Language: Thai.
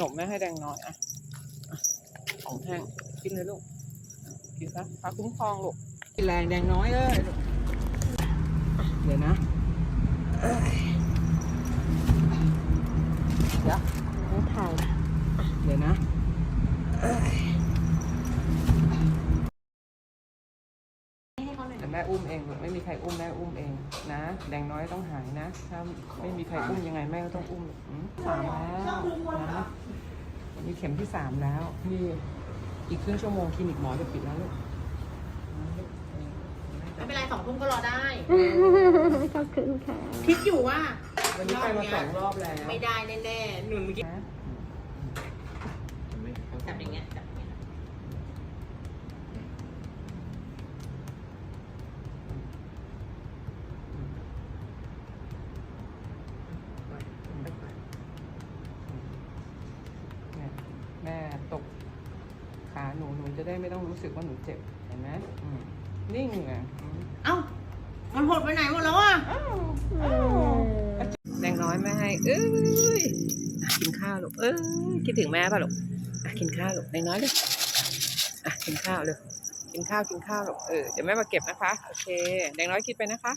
นมแม่ให้แดงน้อยอะของแท่งกินเลยลูกกินซะพาคุ้มครองลูกกินแรงแดงน้อยเอ้ยลูกเดี๋ยวนะเดี๋ยวไม่ถ่ายเดี๋ยวนะแต่แม่อุ้มเองไม่มีใครอุ้มแม่อุ้มเองนะ แดงน้อยต้องหายนะ ถ้าไม่มีใครอุ้มยังไงแม่ก็ต้องอุ้มสามแล้วนะ เข็มที่สามแล้วนี่อีกครึ่งชั่วโมงคลินิกหมอจะปิดแล้วลูกไม่เป็นไรสองทุ่มก็รอได้ขอบคุณค่ะคิดอยู่ว่าวันนี้ไปมาสองรอบแล้วไม่ได้แน่ๆหนุนเมื่อกี้ นะ จับอย่างเงี้ยจับอย่างเงี้ย เนี่ยแม่ตก ขาหนูหนูจะได้ไม่ต้องรู้สึกว่าหนูเจ็บเห็นไหมอืมนิ่งอะอืมเอ้า มันหดไปไหนหมดแล้วอะ อ้าวอ้าวแดงน้อยแม่ให้เอ้ยอะกินข้าวลูกเอ้ยคิดถึงแม่ป่ะลูกอะกินข้าวลูกแดงน้อยเลยอะกินข้าวเลยกินข้าวกินข้าวลูกเออเดี๋ยวแม่มาเก็บนะคะโอเคแดงน้อยคิดไปนะคะ